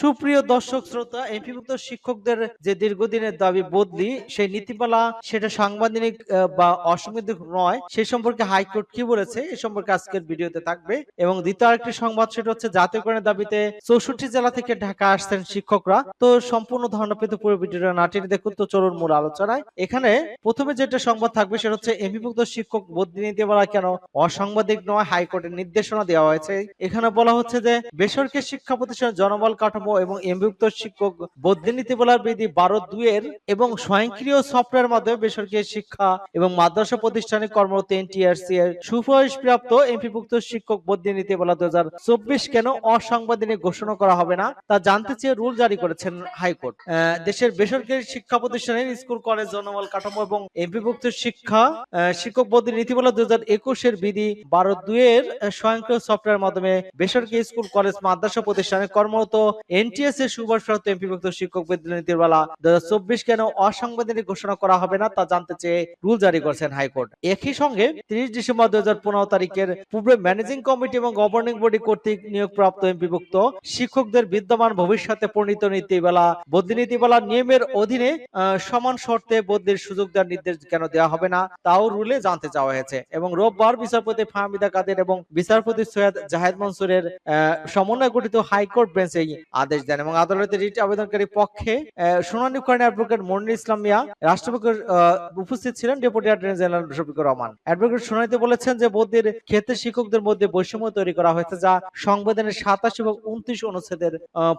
সুপ্রিয় দর্শক শ্রোতা, এমপিভুক্ত শিক্ষকদের যে দীর্ঘদিনের দাবি বদলি, সেই নীতিমালা সেটা সাংবিধানিক বা অসাংবিধানিক নয়, সে সম্পর্কে হাইকোর্ট কি বলেছে এ সম্পর্কে আজকের ভিডিওতে থাকবে। এবং দ্বিতীয় আরেকটি সংবাদ, সেটা হচ্ছে জাতীয়করণের দাবিতে চৌষট্টি জেলা থেকে ঢাকা আসছেন শিক্ষকরা। তো সম্পূর্ণ ধারণা পেতে পুরো ভিডিওটা নাটিয়ে দেখুন, তো চলুন মূল আলোচনায়। এখানে প্রথমে যেটা সংবাদ থাকবে, সেটা হচ্ছে এমপিভুক্ত শিক্ষক বদলি নীতিমালা কেন অসাংবাদিক নয়, হাইকোর্টের নির্দেশনা দেওয়া হয়েছে। এখানে বলা হচ্ছে যে বেসরকারি শিক্ষা প্রতিষ্ঠান জনবল কাঠামো এবং এমপিভুক্ত শিক্ষক বদলি নীতিমালার বিধি বারো দুইয়ের এবং স্বয়ংক্রিয় সফটওয়্যার মাধ্যমে বেসরকারি শিক্ষা এবং মাদ্রাসা প্রতিষ্ঠানে কর্মরত এনটিআরসি এর সুপারিশ প্রাপ্ত এমপিভুক্ত শিক্ষক বদলি নীতিমালা দু হাজার চব্বিশ কেন অসাংবিধানিক ঘোষণা করা হবে না তা জানতে চেয়ে রুল জারি করেছেন হাইকোর্ট। দেশের বেসরকারি শিক্ষা প্রতিষ্ঠানের স্কুল, কলেজ, জনবল কাঠামো এবং এমপিভুক্ত শিক্ষা শিক্ষক বদলি নীতিমালা দু হাজার একুশের বিধি বারো দুইয়ের স্বয়ংক্রিয় সফটওয়্যার মাধ্যমে বেসরকারি স্কুল, কলেজ, মাদ্রাসা প্রতিষ্ঠানে কর্মরত এনটিএস এর এমপিভুক্ত শিক্ষক দু কেন অসাংবিধানিক ঘোষণা করা হবে না তা জানতে চেয়ে রুল জারি করেছেন হাইকোর্ট। একই সঙ্গে তিরিশ ডিসেম্বর দু হাজার পনেরো তারিখের পূর্বে ম্যানেজিং কমিটি এবং গভর্নিং বডি কর্তৃক নিয়োগপ্রাপ্ত এমপিভুক্ত শিক্ষকদের বিদ্যমান ভবিষ্যতে পরিণত নীতিমালা বদলি নীতিমালা নিয়মের অধীনে সমান শর্তে বদলির সুযোগ দেওয়ার নির্দেশ কেন দেওয়া হবে না তাও রুলে জানতে চাওয়া হয়েছে। এবং রোববার বিচারপতি ফাহমিদা কাদের এবং বিচারপতি সৈয়দ জাহেদ মনসুরের সমন্বয় গঠিত হাইকোর্ট বেঞ্চ এই আদেশ দেন এবং আদালতের রিট আবেদনকারী পক্ষে শুনানি করেন অ্যাডভোকেট মনির ইসলাম মিয়া। রাষ্ট্রপক্ষের উপস্থিত ছিলেন deputy attorney general Shafiqur Rahman. Advocate শুনানিতে বলেছেন যে বদলির ক্ষেত্রে শিক্ষকদের মধ্যে বৈষম্য তৈরি করা হয়েছে যা সংবিধানের সাতাশ এবং উনত্রিশ অনুচ্ছেদের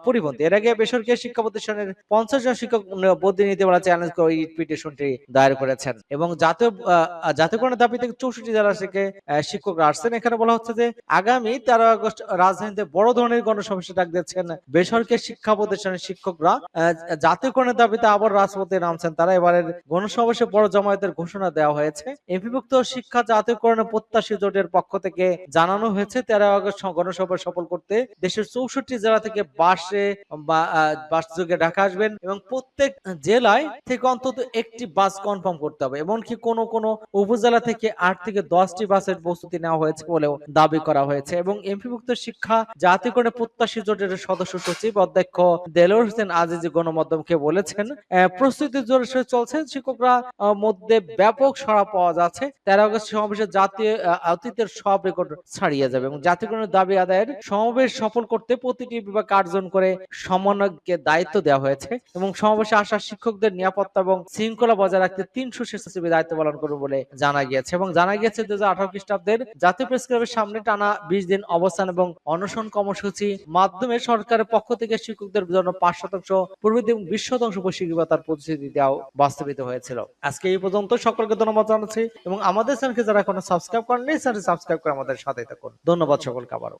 পরিপন্থী। এর আগে বেসরকারি শিক্ষা প্রতিষ্ঠানের পঞ্চাশ জন শিক্ষক বদলি নীতিমালা চ্যালেঞ্জ করে এই পিটিশনটি দায়ের করেছেন এবং জাতীয় জাতীয়করণের দাবি থেকে চৌষট্টি জেলা থেকে শিক্ষকরা আসছেন। এখানে বলা হচ্ছে যে আগামী তেরো আগস্ট রাজধানীতে বড় ধরনের গণসমাবেশে ডাক দিচ্ছেন বেসরকারি শিক্ষা প্রতিষ্ঠানের শিক্ষকরা জাতীয়করণের দাবিতে আবার রাজপথে নামছেন। তারা এবারের গণসমাবেশে বড় জমায়েতের ঘোষণা দেওয়া হয়েছে। এমপিভুক্ত শিক্ষা জাতীয়করণের প্রত্যাশী জোটের পক্ষ থেকে জানানো হয়েছে, তেরো আগস্ট গণসভা সফল করতে দেশের চৌষট্টি জেলা থেকে বাসে বাস যোগে ঢাকা আসবেন এবং প্রত্যেক জেলায় থেকে অন্তত একটি বাস কনফার্ম করতে হবে। এমনকি কোনো কোনো উপজেলা থেকে আট থেকে দশটি বাসের প্রস্তুতি নেওয়া হয়েছে বলেও দাবি করা হয়েছে। এবং এমপিভুক্ত শিক্ষা জাতীয়করণের প্রত্যাশী জোটের সদস্য সচিব অধ্যক্ষ দেলোর হোসেন আজিজ গণমাধ্যমকে বলেছেন প্রস্তুতি জোরে সোরে চলছে, শিক্ষকরা মধ্যে ব্যাপক সাড়া পাওয়া যাচ্ছে। তেরো আগস্ট সমাবেশে জাতীয় অতীতের সব রেকর্ড ছাড়িয়ে যাবে এবং জাতীয়করণের দাবি আদায়ের সমাবেশ সফল করতে প্রতিটি বিভাগ আটজন করে সমন্বয়কে দায়িত্ব দেওয়া হয়েছে এবং সমাবেশে আসা শিক্ষকদের নিরাপত্তা এবং শৃঙ্খলা বজায় রাখতে তিনশো স্বেচ্ছাসেবী দায়িত্ব পালন করবে বলে জানা গিয়েছে এবং জানা গিয়েছে দু হাজার আঠারো খ্রিস্টাব্দের জাতীয় প্রেস ক্লাবের সামনে টানা বিশ দিন অবস্থান এবং অনশন কর্মসূচি মাধ্যমে সরকারের পক্ষ থেকে শিক্ষকদের জন্য পাঁচ শতাংশ প্রবৃদ্ধি এবং বিশ শতাংশ বৈশ্বিকতার প্রতিশ্রুতি দেওয়া বাস্তবিত হয়েছিল। আজকে এই পর্যন্ত সকলকে ধন্যবাদ জানাচ্ছি এবং আমাদের চ্যানেলকে যারা এখন সাবস্ক্রাইব করেননি চ্যানেল সাবস্ক্রাইব করে আমাদের সাথে থাকুন। ধন্যবাদ সকলকে আবারও।